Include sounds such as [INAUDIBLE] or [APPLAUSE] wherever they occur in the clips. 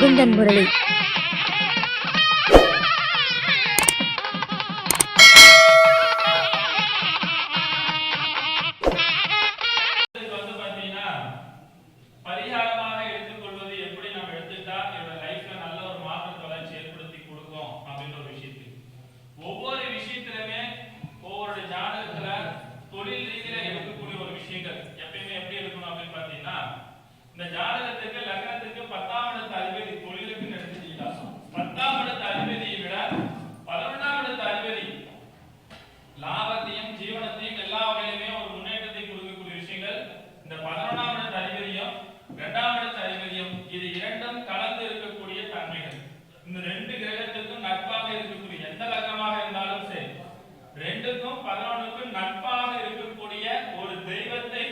முகுந்தன் முரளி. இந்த ஜாதக பாத்தீங்கன்னா பரிகாரமாக எடுத்துக்கொள்வது எப்படி நம்ம எடுத்துக்கிட்டா என்னோட லைஃப்ல நல்ல ஒரு மாற்றத்தை வளர்ச்சி ஏற்படுத்தி கொடுக்கும் அப்படின்ற ஒரு விஷயத்துக்கு ஒவ்வொரு விஷயத்திலுமே ஒவ்வொரு ஜாதகத்துல தொழில் ரீதியில எடுக்கக்கூடிய ஒரு விஷயங்கள் எப்பயுமே எப்படி எடுக்கணும் அப்படின்னு பாத்தீங்கன்னா இந்த ஜாதகத்துக்கு லக்னத்துக்கு பத்தாம் இடத்து அதிபதி தொழிலுக்கு எடுத்துட்டீங்கன்னா பத்தாம் இடத்து அதிபதியை விட பதினொன்றாம் இடத்து அதிபதி லாபத்தையும் ஜீவனத்தையும் எல்லா வகையிலுமே ஒரு முன்னேற்றத்தை கொடுக்கக்கூடிய விஷயங்கள் இந்த பதினொன்றாம் இடத்து அதிபதியும் இரண்டாம் இடத்து அதிபதியும் இது இரண்டும் கலந்து இருக்கக்கூடிய தன்மைகள் இந்த ரெண்டு கிரகத்துக்கும் நட்பாக இருக்கக்கூடிய எந்த லக்னமாக இருந்தாலும் சரி ரெண்டுக்கும் பதினொன்றுக்கும் நட்பாக இருக்கக்கூடிய ஒரு தெய்வத்தை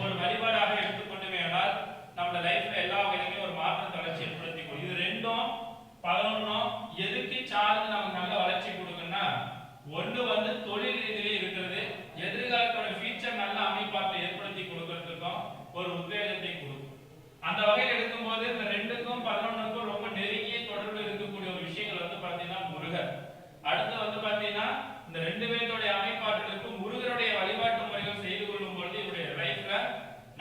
ஒரு வழிபாடாக எடுத்துக்கொண்டுமே ஆனால் நம்ம லைஃப்ல எல்லா வகையிலுமே ஒரு மாற்றத்தை வளர்ச்சி ஏற்படுத்தி கொடுக்கும் இது ரெண்டும் பதினொன்றும் எதுக்கு சார்ந்து நமக்கு நல்ல வளர்ச்சி கொடுக்குன்னா ஒண்ணு வந்து தொழில் ரீதியிலே இருக்கிறது எதிர்காலத்தோட ஃபியூச்சர் நல்ல அமைப்பாற்றலை ஏற்படுத்தி கொடுக்கறதுக்கும் ஒரு உத்வேகத்தை கொடுக்கும். அந்த வகையில் எடுக்கும்போது இந்த ரெண்டுக்கும் பதினொன்றுக்கும் ரொம்ப நெருங்கிய தொடர்பு இருக்கக்கூடிய ஒரு விஷயங்கள் வந்து பாத்தீங்கன்னா முருகர். அடுத்து வந்து பாத்தீங்கன்னா இந்த ரெண்டு பேர்த்தோடைய அமைப்பாற்றலுக்கு முருகருடைய வழிபாட்டு முறைகள் செய்து கொள்ளும் பொழுது இவருடைய லைஃப்ல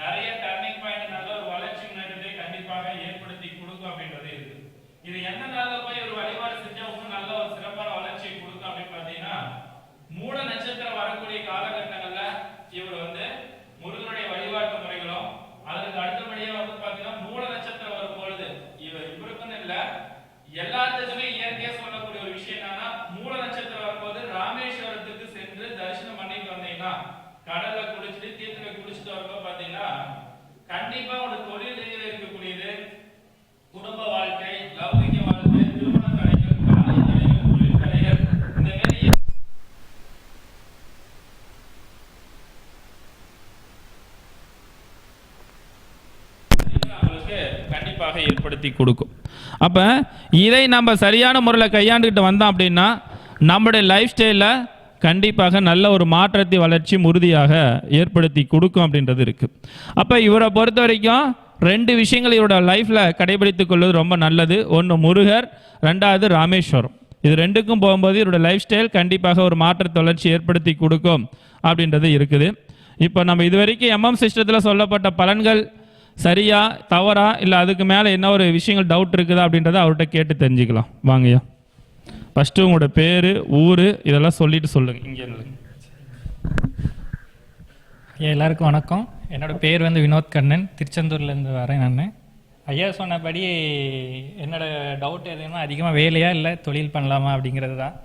நிறைய டர்னிங் பாயிண்ட் நல்ல ஒரு வளர்ச்சி முன்னேற்றத்தை கண்டிப்பாக ஏற்படுத்தி கொடுக்கும் அப்படின்றது இருக்கு இது எந்த நாள்ல போய் ஒரு வழிபாடு செஞ்சா இன்னும் நல்ல ஒரு சிறப்பான வளர்ச்சியை கொடுக்கும் அப்படின்னு பாத்தீங்கன்னா மூல நட்சத்திரம் வரக்கூடிய காலகட்டங்கள்ல இவர் வந்து முருகனுடைய வழிபாட்டு முறைகளும் அதற்கு அடுத்தபடியா வந்து பாத்தீங்கன்னா மூல நட்சத்திரம் வரும் பொழுது இவர் இவருக்குன்னு இல்ல எல்லாத்துக்குமே இயற்கையா சொல்லக்கூடிய ஒரு விஷயம் என்னன்னா மூல நட்சத்திரம் வரும்போது ராமேஸ்வரத்துக்கு சென்று தரிசனம் பண்ணிட்டு வந்தீங்கன்னா கடல்ல குளிச்சுட்டு தீர்த்துல குளிச்சுட்டு வரப்ப பாத்தீங்கன்னா கண்டிப்பா ஒரு தொழில் இருக்கக்கூடியது. கண்டிப்பாக ஏற்படுத்தி கொடுக்கும். அப்போ இதை நம்ம சரியான முறையில் கையாண்டுக்கிட்டு வந்தோம் அப்படின்னா நம்முடைய லைஃப் ஸ்டைலில் கண்டிப்பாக நல்ல ஒரு மாற்றத்தை வளர்ச்சி உறுதியாக ஏற்படுத்தி கொடுக்கும் அப்படின்றது இருக்குது அப்போ இவரை பொறுத்த வரைக்கும் ரெண்டு விஷயங்கள் இவரோட லைஃப்பில் கடைபிடித்துக் கொள்வது ரொம்ப நல்லது. ஒன்று முருகர் ரெண்டாவது ராமேஸ்வரம். இது ரெண்டுக்கும் போகும்போது இவரோட லைஃப் ஸ்டைல் கண்டிப்பாக ஒரு மாற்றத்தை வளர்ச்சி ஏற்படுத்தி கொடுக்கும் அப்படின்றது இருக்குது. இப்போ நம்ம இது வரைக்கும் எம்எம் சிஸ்டத்தில் சொல்லப்பட்ட பலன்கள் சரியா தவறா இல்லை அதுக்கு மேலே என்ன ஒரு விஷயங்கள் டவுட் இருக்குதா அப்படின்றத அவர்கிட்ட கேட்டு தெரிஞ்சுக்கலாம். வாங்கய்யா. ஃபஸ்ட்டு உங்களோட பேர் ஊர் இதெல்லாம் சொல்லிட்டு சொல்லுங்கள் இங்கே ஐயா எல்லாருக்கும் வணக்கம். என்னோட பேர் வந்து வினோத் கண்ணன். திருச்செந்தூர்லேருந்து வரேன் நான். ஐயா சொன்னபடி என்னோட டவுட் எதுனா அதிகமாக வேலையா இல்லை தொழில் பண்ணலாமா அப்படிங்கிறது தான்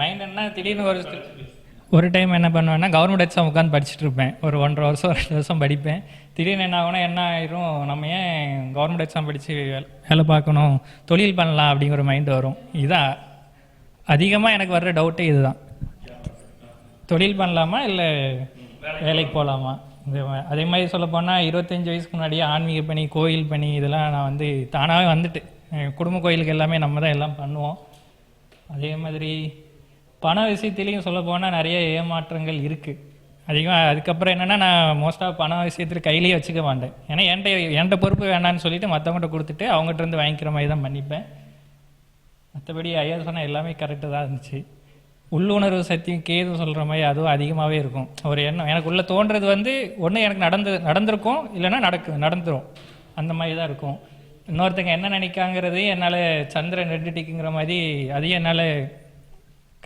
மைண்ட் என்ன திடீர்னு ஒரு ஒரு டைம் என்ன பண்ணுவேன்னா கவர்மெண்ட் எக்ஸாம் உட்காந்து படிச்சுட்டு இருப்பேன் ஒரு ஒன்றரை வருஷம் ரெண்டு வருஷம் படிப்பேன். திடீர்னு என்ன ஆகுனா என்ன ஆயிரும் நம்ம ஏன் கவர்மெண்ட் எக்ஸாம் படித்து வேலை பார்க்கணும் தொழில் பண்ணலாம் அப்படிங்கிற ஒரு மைண்டு வரும். இதான் அதிகமாக எனக்கு வர்ற டவுட்டே இதுதான். தொழில் பண்ணலாமா இல்லை வேலைக்கு போகலாமா இந்த அதே மாதிரி சொல்ல போனால் இருபத்தஞ்சி வயசுக்கு முன்னாடியே ஆன்மீக பணி கோயில் பணி இதெல்லாம் நான் வந்து தானாகவே வந்துட்டு. குடும்ப கோயிலுக்கு எல்லாமே நம்ம தான் எல்லாம் பண்ணுவோம். அதே மாதிரி பண விஷயத்துலேயும் சொல்ல போனால் நிறைய ஏமாற்றங்கள் இருக்குது அதிகமாக அதுக்கப்புறம் என்னென்னா நான் மோஸ்ட்டாக பண விஷயத்தில் கையிலேயே வச்சுக்க மாட்டேன். ஏன்னா என்கிட்ட என்கிட்ட பொறுப்பு வேண்டாம்னு சொல்லிட்டு மற்றவங்கள்ட்ட கொடுத்துட்டு அவங்ககிட்ட இருந்து வாங்கிக்கிற மாதிரி தான் பண்ணிப்பேன் மற்றபடி ஐயா சொன்னால் எல்லாமே கரெக்டாக தான் இருந்துச்சு. உள்ளுணர்வு சக்தியும் கேது சொல்கிற மாதிரி அதுவும் அதிகமாகவே இருக்கும். ஒரு எண்ணம். எனக்கு உள்ளே தோன்றது வந்து ஒன்று எனக்கு நடந்து நடந்திருக்கும் இல்லைன்னா நடக்கு நடந்துரும். அந்த மாதிரி தான் இருக்கும். இன்னொருத்தங்க என்ன நினைக்காங்கிறது என்னால் சந்திரன் ரெண்டு டிக்குங்கிற மாதிரி அதையும் என்னால்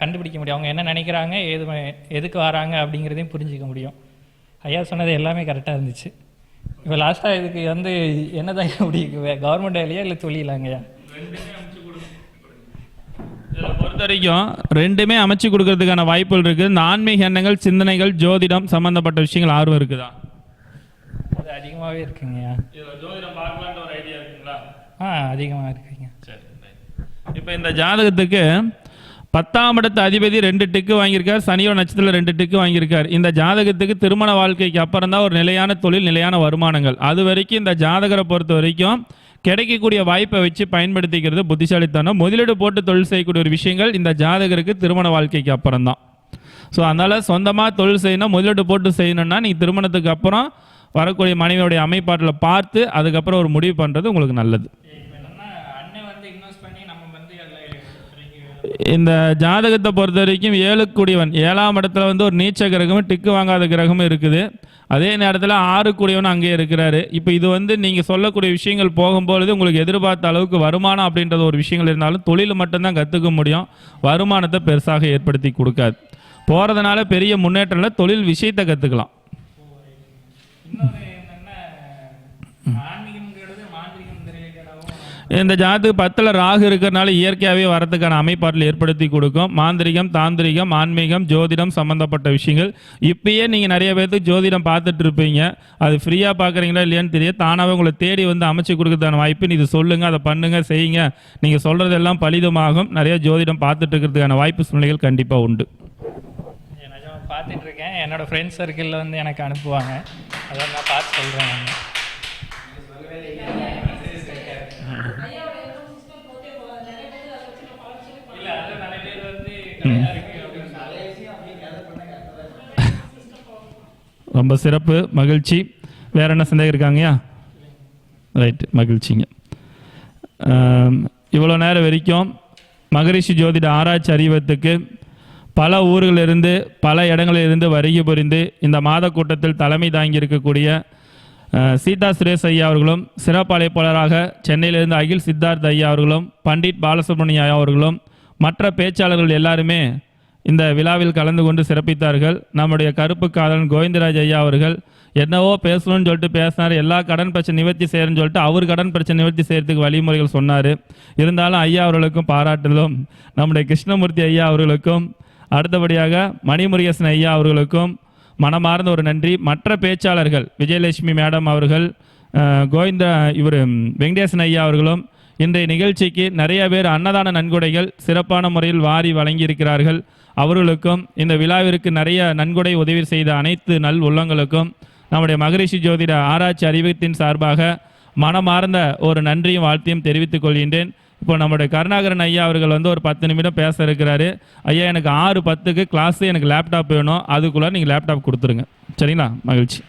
கண்டுபிடிக்க முடியும். அவங்க என்ன நினைக்கிறாங்க எது எதுக்கு வராங்க அப்படிங்கிறதையும் புரிஞ்சிக்க முடியும். ஐயா சொன்னது எல்லாமே கரெக்டாக இருந்துச்சு. இப்போ லாஸ்ட்டாக இதுக்கு வந்து என்ன தான் இப்படி கவர்மெண்ட் வேலையா இல்லை தொழிலாங்கய்யா பொறுத்த வரைக்கும் ரெண்டுமே அமைச்சு கொடுக்கறதுக்கான வாய்ப்புகள் இருக்குது இந்த ஆன்மீக எண்ணங்கள் சிந்தனைகள் ஜோதிடம் சம்பந்தப்பட்ட விஷயங்கள் ஆர்வம் இருக்குதா? அது அதிகமாகவே இருக்குங்கய்யா ஜோதிடம் பார்க்கலான்ற ஒரு ஐடியா இருக்குங்களா? ஆ அதிகமாக இருக்குங்க. சரி இப்போ இந்த ஜாதகத்துக்கு பத்தாம் இடத்து அதிபதி ரெண்டு டிக்கு வாங்கியிருக்கார். சனியோ நட்சத்திரத்தில் ரெண்டு டிக்கு வாங்கியிருக்கார். இந்த ஜாதகத்துக்கு திருமண வாழ்க்கைக்கு அப்புறம் தான் ஒரு நிலையான தொழில் நிலையான வருமானங்கள். அது வரைக்கும் இந்த ஜாதகரை பொறுத்த வரைக்கும் கிடைக்கக்கூடிய வாய்ப்பை வச்சு பயன்படுத்திக்கிறது புத்திசாலித்தனம். முதலீடு போட்டு தொழில் செய்யக்கூடிய ஒரு விஷயங்கள் இந்த ஜாதகருக்கு திருமண வாழ்க்கைக்கு அப்புறம் தான். ஸோ அதனால் சொந்தமாக தொழில் செய்யணும் முதலீடு போட்டு செய்யணும்னா நீங்கள் திருமணத்துக்கு அப்புறம் வரக்கூடிய மனைவியோடைய அமைப்பாட்டில் பார்த்து அதுக்கப்புறம் ஒரு முடிவு பண்ணுறது உங்களுக்கு நல்லது இப்போ என்னன்னா அண்ணன் வந்து இன்வெஸ்ட் பண்ணி நம்ம வந்து அதில் இந்த ஜாதகத்தை பொறுத்த வரைக்கும் ஏழுக்குடியவன் ஏழாம் இடத்துல வந்து ஒரு நீச்ச கிரகமும் டிக்கு வாங்காத கிரகமும் இருக்குது. அதே நேரத்தில் ஆறு கூடியவன் அங்கே இருக்கிறாரு. இப்போ இது வந்து நீங்கள் சொல்லக்கூடிய விஷயங்கள் போகும்பொழுது உங்களுக்கு எதிர்பார்த்த அளவுக்கு வருமானம் அப்படின்றது ஒரு விஷயங்கள் இருந்தாலும் தொழில் மட்டும்தான் கற்றுக்க முடியும். வருமானத்தை பெருசாக ஏற்படுத்தி கொடுக்காது. போகிறதுனால பெரிய முன்னேற்றம் இல்லை தொழில் விஷயத்தை கற்றுக்கலாம் இன்னொரு என்னன்னா ஆன்மீகம்ங்கிறது மாந்திரிகம் ரிலேட்டடாகவும் இந்த ஜாதகத்துக்கு பத்தில் ராகு இருக்கிறனால இயற்கையாகவே வரதுக்கான அமைப்பாட்டில் ஏற்படுத்தி கொடுக்கும். மாந்திரிகம் தாந்திரிகம் ஆன்மீகம் ஜோதிடம் சம்மந்தப்பட்ட விஷயங்கள். இப்பயே நீங்கள் நிறைய பேர்த்துக்கு ஜோதிடம் பார்த்துட்டு இருப்பீங்க. அது ஃப்ரீயாக பார்க்குறீங்களா இல்லையான்னு தெரியாது தானாகவே உங்களை தேடி வந்து அமைச்சு கொடுக்கறதுக்கான வாய்ப்பு இது சொல்லுங்கள் அதை பண்ணுங்கள் செய்யுங்க. நீங்கள் சொல்கிறதெல்லாம் பலிதமாகும். நிறைய ஜோதிடம் பார்த்துட்டு இருக்கிறதுக்கான வாய்ப்பு சூழ்நிலைகள் கண்டிப்பாக உண்டு. பார்த்துட்டு இருக்கேன். என்னோட ஃப்ரெண்ட்ஸ் சர்க்கிளில் வந்து எனக்கு அனுப்புவாங்க. அதான் நான் பார்த்து சொல்கிறேன் நான் இல்லை அதில் நிறைய பேர் வந்து நிறையா இருக்கு அப்படின்னு [LAUGHS] ரொம்ப சிறப்பு மகிழ்ச்சி. வேற என்ன சந்தேகம் இருக்காங்கயா ரைட் மகிழ்ச்சிங்க. இவ்வளோ நேரம் வரைக்கும் மகரிஷி ஜோதிட ஆராய்ச்சி அறிவத்துக்கு பல ஊர்களிலிருந்து பல இடங்களிலிருந்து வருகை புரிந்து இந்த மாத கூட்டத்தில் தலைமை தாங்கி இருக்கக்கூடிய சீதா சுரேஷ் ஐயா அவர்களும் சிறப்பு அழைப்பாளராக சென்னையிலிருந்து அகில் சித்தார்த் ஐயா அவர்களும் பண்டிட் பாலசுப்ரமணிய ஐயா அவர்களும் மற்ற பேச்சாளர்கள் எல்லாருமே இந்த விழாவில் கலந்து கொண்டு சிறப்பித்தார்கள். நம்முடைய கருப்பு காதலன் கோவிந்தராஜ் ஐயா அவர்கள் என்னவோ பேசணும்னு சொல்லிட்டு பேசினார். எல்லா கடன் பிரச்சனை நிவர்த்தி செய்யறேன்னு சொல்லிட்டு அவர் கடன் பிரச்சனை நிவர்த்தி செய்யறதுக்கு வழிமுறைகள் சொன்னார். இருந்தாலும் ஐயா அவர்களுக்கும் பாராட்டலும் நம்முடைய கிருஷ்ணமூர்த்தி ஐயா அவர்களுக்கும் அடுத்தபடியாக மணிமுருகேசன் ஐயா அவர்களுக்கும் மனமார்ந்த ஒரு நன்றி. மற்ற பேச்சாளர்கள் விஜயலட்சுமி மேடம் அவர்கள் கோவிந்தா கோவிந்த இவர் வெங்கடேசன் ஐயா அவர்களும் இன்றைய நிகழ்ச்சிக்கு நிறைய பேர் அன்னதான நன்கொடைகள் சிறப்பான முறையில் வாரி வழங்கியிருக்கிறார்கள். அவர்களுக்கும் இந்த விழாவிற்கு நிறைய நன்கொடை உதவி செய்த அனைத்து நல் உள்ளங்களுக்கும் நம்முடைய மகரிஷி ஜோதிட ஆராய்ச்சி அறிவித்தின் சார்பாக மனமார்ந்த ஒரு நன்றியும் வாழ்த்தையும் தெரிவித்துக் கொள்கின்றேன். இப்போ நம்முடைய கருணாகரன் ஐயா அவர்கள் வந்து ஒரு பத்து நிமிடம் பேச இருக்கிறாரு. ஐயா எனக்கு ஆறு பத்துக்கு கிளாஸு எனக்கு லேப்டாப் வேணும். அதுக்குள்ளே நீங்கள் லேப்டாப் கொடுத்துருங்க. சரிங்களா? மகிழ்ச்சி.